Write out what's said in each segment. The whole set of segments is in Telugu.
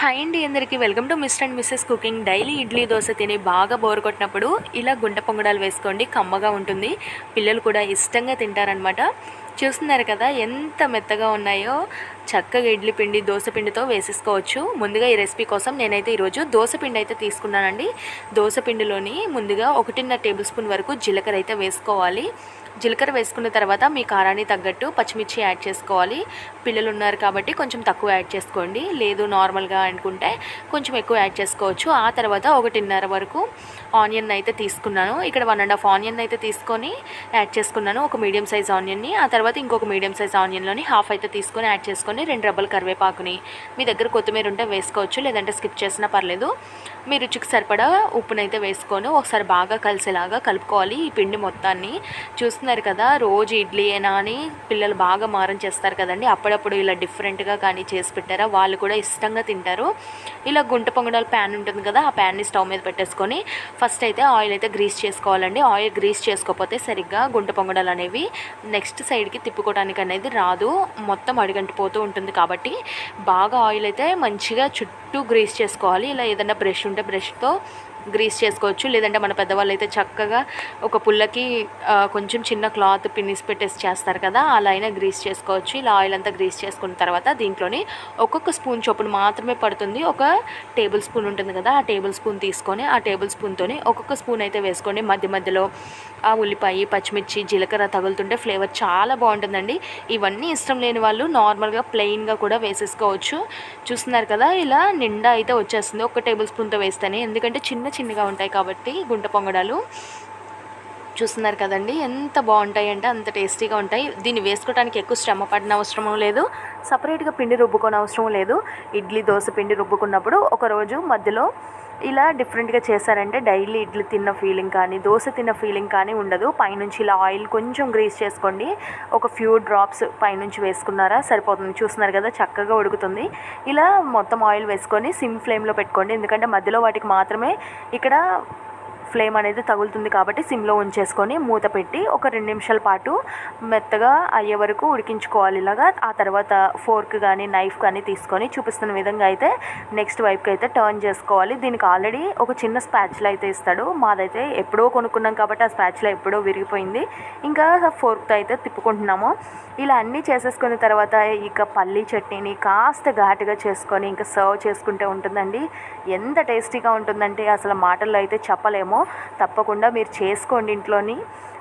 హాయ్ అండి అందరికీ welcome to mister and missus cooking. Daily idli dosa తిని బాగా బోర్ కొట్టినప్పుడు ఇలా గుంట పొంగడాలు వేసుకోండి కమ్మగా ఉంటుంది. పిల్లలు కూడా ఇష్టంగా తింటారనమాట చూస్తున్నారు కదా ఎంత మెత్తగా ఉన్నాయో. చక్కగా ఇడ్లీ పిండి దోశ పిండితో వేసేసుకోవచ్చు. ముందుగా ఈ రెసిపీ కోసం నేనైతే ఈరోజు దోశ పిండి అయితే తీసుకున్నానండి. దోశ పిండిలోని ముందుగా ఒకటిన్నర టేబుల్ స్పూన్ వరకు జీలకర్ర అయితే వేసుకోవాలి. జీలకర్ర వేసుకున్న తర్వాత మీ కారాన్ని తగ్గట్టు పచ్చిమిర్చి యాడ్ చేసుకోవాలి. పిల్లలు ఉన్నారు కాబట్టి కొంచెం తక్కువ యాడ్ చేసుకోండి. లేదు నార్మల్గా అనుకుంటే కొంచెం ఎక్కువ యాడ్ చేసుకోవచ్చు. ఆ తర్వాత ఒకటిన్నర వరకు ఆనియన్ అయితే తీసుకున్నాను. ఇక్కడ వన్ అండ్ హాఫ్ ఆనియన్ అయితే తీసుకొని యాడ్ చేసుకున్నాను. ఒక మీడియం సైజ్ ఆనియన్ని. ఆ తర్వాత ఇంకొక మీడియం సైజ్ ఆనియన్లోని హాఫ్ అయితే తీసుకొని యాడ్ చేసుకొని రెండు రబ్బలు కరివేపాకుని మీ దగ్గర కొత్తిమీర ఉంటే వేసుకోవచ్చు లేదంటే స్కిప్ చేసినా పర్లేదు. మీ రుచికి సరిపడా ఉప్పునైతే వేసుకొని ఒకసారి బాగా కలిసేలాగా కలుపుకోవాలి ఈ పిండి మొత్తాన్ని. చూస్తున్నారు కదా రోజు ఇడ్లీ అయినా అని పిల్లలు బాగా మారం చేస్తారు కదండి. అప్పుడప్పుడు ఇలా డిఫరెంట్గా కానీ చేసి పెట్టారా? వాళ్ళు కూడా ఇష్టంగా తింటారు. ఇలా గుంట పొంగడాల ప్యాన్ ఉంటుంది కదా ఆ ప్యాన్ని స్టవ్ మీద పెట్టేసుకొని ఫస్ట్ అయితే ఆయిల్ అయితే గ్రీస్ చేసుకోవాలండి. ఆయిల్ గ్రీస్ చేసుకోకపోతే సరిగ్గా గుంట పొంగడాలు అనేవి నెక్స్ట్ సైడ్కి తిప్పుకోవడానికి అనేది రాదు. మొత్తం అడిగంటిపోతూ ఉంటుంది కాబట్టి బాగా ఆయిల్ అయితే మంచిగా చుట్టూ గ్రీస్ చేసుకోవాలి. ఇలా ఏదైనా బ్రష్ ఉంటే బ్రష్తో గ్రీస్ చేసుకోవచ్చు. లేదంటే మన పెద్దవాళ్ళు అయితే చక్కగా ఒక పుల్లకి కొంచెం చిన్న క్లాత్ పిన్నిస్ పెట్టేసి చేస్తారు కదా అలా అయినా గ్రీస్ చేసుకోవచ్చు. ఇలా ఆయిల్ అంతా గ్రీస్ చేసుకున్న తర్వాత దీంట్లోని ఒక్కొక్క స్పూన్ చొప్పున మాత్రమే పడుతుంది. ఒక టేబుల్ స్పూన్ ఉంటుంది కదా ఆ టేబుల్ స్పూన్ తీసుకొని ఆ టేబుల్ స్పూన్తోని ఒక్కొక్క స్పూన్ అయితే వేసుకోండి. మధ్య మధ్యలో ఆ ఉల్లిపాయ పచ్చిమిర్చి జీలకర్ర తగులుతుంటే ఫ్లేవర్ చాలా బాగుంటుందండి. ఇవన్నీ ఇష్టం లేని వాళ్ళు నార్మల్గా ప్లెయిన్గా కూడా వేసేసుకోవచ్చు. చూస్తున్నారు కదా ఇలా నిండా అయితే వచ్చేస్తుంది. ఒక టేబుల్ స్పూన్తో వేస్తేనే. ఎందుకంటే చిన్న చిన్నగా ఉంటాయి కాబట్టి గుంట పొంగడాలు. చూస్తున్నారు కదండి. ఎంత బాగుంటాయి అంటే అంత టేస్టీగా ఉంటాయి. దీన్ని వేసుకోవడానికి ఎక్కువ శ్రమ పడిన అవసరం లేదు. సపరేట్గా పిండి రుబ్బుకోని అవసరం లేదు. ఇడ్లీ దోశ పిండి రుబ్బుకున్నప్పుడు ఒకరోజు మధ్యలో ఇలా డిఫరెంట్గా చేశారంటే డైలీ ఇడ్లీ తిన్న ఫీలింగ్ కానీ దోశ తిన్న ఫీలింగ్ కానీ ఉండదు. పైనుంచి ఇలా ఆయిల్ కొంచెం గ్రీస్ చేసుకోండి. ఒక ఫ్యూ డ్రాప్స్ పైనుంచి వేసుకున్నారా సరిపోతుంది. చూస్తున్నారు కదా చక్కగా ఉడుకుతుంది. ఇలా మొత్తం ఆయిల్ వేసుకొని సిమ్ ఫ్లేమ్లో పెట్టుకోండి. ఎందుకంటే మధ్యలో వాటికి మాత్రమే ఇక్కడ ఫ్లేమ్ అనేది తగులుతుంది కాబట్టి సిమ్లో ఉంచేసుకొని మూత పెట్టి ఒక రెండు నిమిషాల పాటు మెత్తగా అయ్యే వరకు ఉడికించుకోవాలి ఇలాగా. ఆ తర్వాత ఫోర్క్ కానీ నైఫ్ కానీ తీసుకొని చూపిస్తున్న విధంగా అయితే నెక్స్ట్ వైపుకి అయితే టర్న్ చేసుకోవాలి. దీనికి ఆల్రెడీ ఒక చిన్న స్పాచ్లో అయితే ఇస్తాడు. మాదైతే ఎప్పుడో కొనుక్కున్నాం కాబట్టి ఆ స్పాచ్లో ఎప్పుడో విరిగిపోయింది. ఇంకా ఫోర్క్తో అయితే తిప్పుకుంటున్నాము. ఇలా అన్నీ చేసేసుకున్న తర్వాత ఇక పల్లీ చట్నీని కాస్త ఘాటుగా చేసుకొని ఇంకా సర్వ్ చేసుకుంటే ఉంటుందండి. ఎంత టేస్టీగా ఉంటుందంటే అసలు మాటల్లో అయితే చెప్పలేము. తప్పకుండా మీరు చేసుకోండి ఇంట్లోని.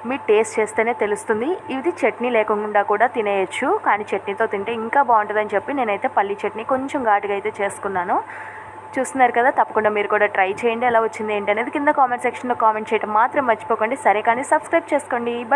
మీరు టేస్ట్ చేస్తేనే తెలుస్తుంది. ఇది చట్నీ లేకుండా కూడా తినేయచ్చు. కానీ చట్నీతో తింటే ఇంకా బాగుంటుందని చెప్పి నేనైతే పల్లి చట్నీ కొంచెం ఘాటుగా అయితే చేసుకున్నాను. చూస్తున్నారు కదా తప్పకుండా మీరు కూడా ట్రై చేయండి. ఎలా వచ్చింది ఏంటి అనేది కింద కామెంట్ సెక్షన్లో కామెంట్ చేయడం మాత్రం మర్చిపోకండి. సరే కానీ సబ్స్క్రైబ్ చేసుకోండి. బై